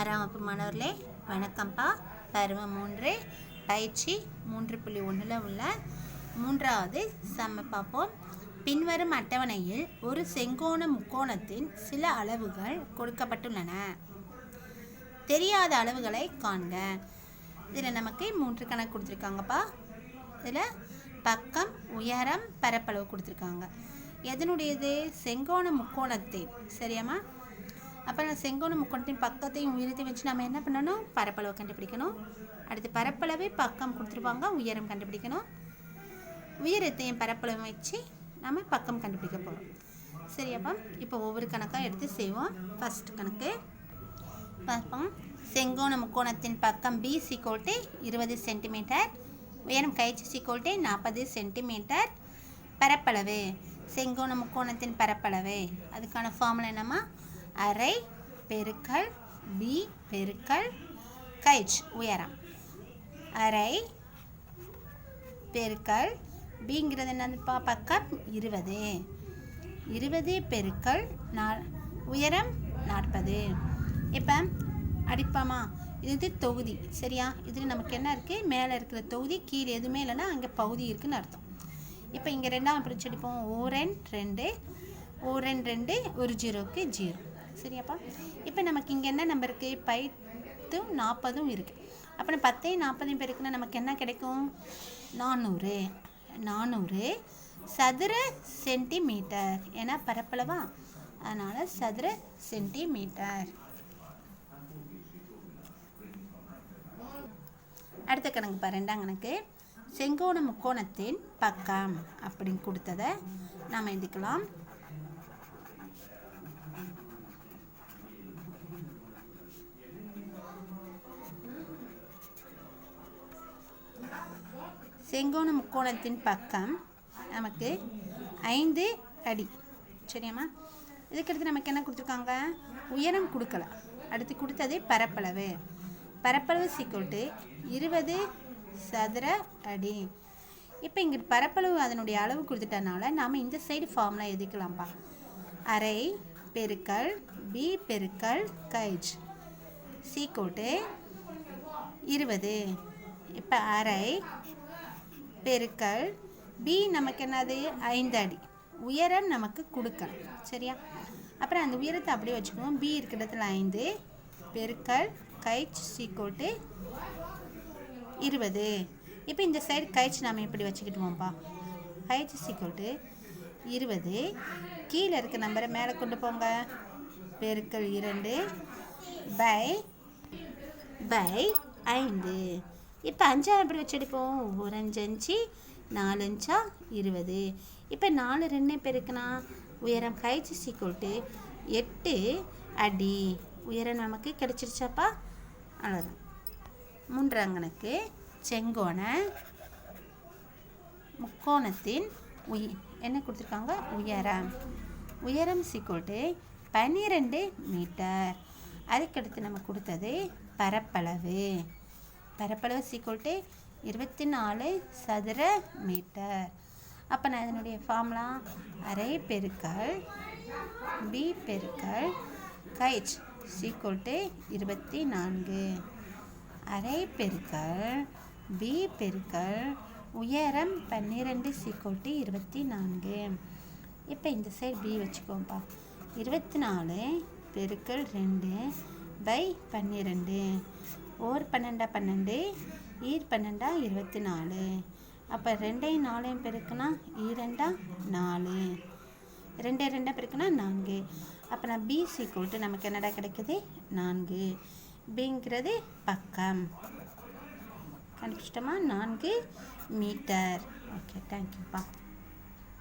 ஆறாம் வகுப்பு மாணவர்களே வணக்கம்ப்பா பருவம் மூன்று பயிற்சி மூன்று புள்ளி ஒன்றில் உள்ள மூன்றாவது செம்ம பார்ப்போம். பின்வரும் அட்டவணையில் ஒரு செங்கோண முக்கோணத்தின் சில அளவுகள் கொடுக்கப்பட்டுள்ளன. தெரியாத அளவுகளை காண்க. இதில் நமக்கு மூன்று கணக்கு கொடுத்துருக்காங்கப்பா. இதில் பக்கம் உயரம் பரப்பளவு கொடுத்துருக்காங்க. எதனுடையது? செங்கோண முக்கோணத்தின். சரியாம்மா? அப்போ நான் செங்கோண முக்கோணத்தின் பக்கத்தையும் உயரத்தையும் வச்சு நம்ம என்ன பண்ணணும்? பரப்பளவு கண்டுபிடிக்கணும். அடுத்து பரப்பளவு பக்கம் கொடுத்துருப்பாங்க உயரம் கண்டுபிடிக்கணும். உயரத்தையும் பரப்பளவு வச்சு நம்ம பக்கம் கண்டுபிடிக்க போகிறோம் சரி அப்போ இப்போ ஒவ்வொரு கணக்காக எடுத்து செய்வோம். ஃபஸ்ட் கணக்கு. பார்ப்போம். செங்கோண முக்கோணத்தின் பக்கம் பி சிக்கோல்ட்டு இருபது சென்டிமீட்டர் உயரம் கைச்சி சிக்கோல்ட்டு நாற்பது சென்டிமீட்டர் பரப்பளவு. செங்கோண முக்கோணத்தின் பரப்பளவு. அதுக்கான ஃபார்முலா என்னம்மா? அரை பெருக்கல் பி பெருக்கல் கைச் உயரம். அரை பெருக்கல் பிங்கிறது என்னதுப்பா பக்கம் இருபது. இருபது பெருக்கல் நா உயரம் நாற்பது. இப்போ அடிப்பாமா? இது தொகுதி சரியா? இதில் நமக்கு என்ன இருக்குது மேலே இருக்கிற தொகுதி கீழே எதுவுமே இல்லைன்னா அங்கே பகுதி இருக்குன்னு அர்த்தம். இப்போ இங்கே ரெண்டாம் பிரிச்சு அடிப்போம். ஓரென் ரெண்டு ஓரன் ரெண்டு ஒரு ஜீரோக்கு ஜீரோ. சரியாப்பா? இப்போ நமக்கு இங்கே என்ன நம்பர் இருக்குது பத்தும் நாற்பதும் இருக்குது அப்புறம் பத்தையும் நாற்பதையும் பெருக்குன்னா நமக்கு என்ன கிடைக்கும்? நானூறு. நானூறு சதுர சென்டிமீட்டர் ஏன்னா பரப்பளவா? அதனால் சதுர சென்டிமீட்டர் அடுத்த கணக்கு பாரு ரெண்டாம் கணக்கு. செங்கோண முக்கோணத்தின் பக்கம் அப்படின்னு கொடுத்ததை நாம் எழுதிக்கலாம். செங்கோண முக்கோணத்தின் பக்கம் நமக்கு ஐந்து அடி. சரியாம்மா? இதுக்கடுத்து நமக்கு என்ன கொடுத்துருக்காங்க? உயரம் கொடுக்கல. அடுத்து கொடுத்தது பரப்பளவு. பரப்பளவு சீக்கிரட்டு இருபது சதுர அடி. இப்போ இங்கே பரப்பளவு அதனுடைய அளவு கொடுத்துட்டனால நாம் இந்த சைடு ஃபார்முலா எதுக்கலாம்ப்பா? அரை பெருக்கல் பி பெருக்கல் கைஜ் சீக்கோட்டு இருபது. இப்போ அரை பெருக்கல் பி நமக்கு என்னது? ஐந்து அடி. உயரம் நமக்கு கொடுக்கணும். சரியா? அப்புறம் அந்த உயரத்தை அப்படியே வச்சுக்குவோம். பி இருக்கிற இடத்துல ஐந்து பெருக்கல் கைச் சீக்கோட்டு இருபது. இப்போ இந்த சைடு கைச் நாம் இப்படி வச்சுக்கிட்டுவோம்ப்பா கைச் சீக்கோட்டு இருபது. கீழே இருக்க நம்பரை மேலே கொண்டு போங்க. பெருக்கல் இரண்டு பை பை ஐந்து. இப்போ அஞ்சா எப்படி வச்செடுப்போம் ஒரு அஞ்சு நாலஞ்சா நாலு இருபது. இப்போ நாலு ரெண்டு பெருக்குனா உயரம் கைச்சி சீக்கிரட்டு எட்டு அடி. உயரம் நமக்கு கிடச்சிருச்சாப்பா? அவ்வளோதான் மூன்றாங்கனுக்கு செங்கோண முக்கோணத்தின் உய என்ன கொடுத்துருக்காங்க? உயரம். உயரம் சீக்கிரட்டு பன்னிரெண்டு மீட்டர். அதுக்கடுத்து நம்ம கொடுத்தது பரப்பளவு. பரப்பளவு சீக்கிரட்டு இருபத்தி நாலு சதுர மீட்டர். அப்போ நான் இதனுடைய ஃபார்முலா அரை பெருக்கள் பி பெருக்கள் கைச் சீக்கிரட்டு இருபத்தி நான்கு அரை பெருக்கள் பி பெருக்கள் உயரம் பன்னிரெண்டு சீக்கிரட்டு இருபத்தி நான்கு இப்போ இந்த சைடு பி வச்சுக்கோப்பா இருபத்தி நாலு பெருக்கள் ரெண்டு பை பன்னிரெண்டு. ஓர் பன்னெண்டா பன்னெண்டு ஈர் பன்னெண்டா இருபத்தி நாலு. அப்போ ரெண்டையும் நாலையும் பெருக்குனா இரண்டா நாலு. ரெண்டே ரெண்டாக பெருக்குனா நான்கு. அப்போ நான் பி சீக்கிரட்டு நமக்கு என்னடா கிடைக்குது? நான்கு. பிங்கிறது பக்கம். கண்டுபிடிச்சிட்டோமா? நான்கு மீட்டர். ஓகே தேங்க்யூப்பா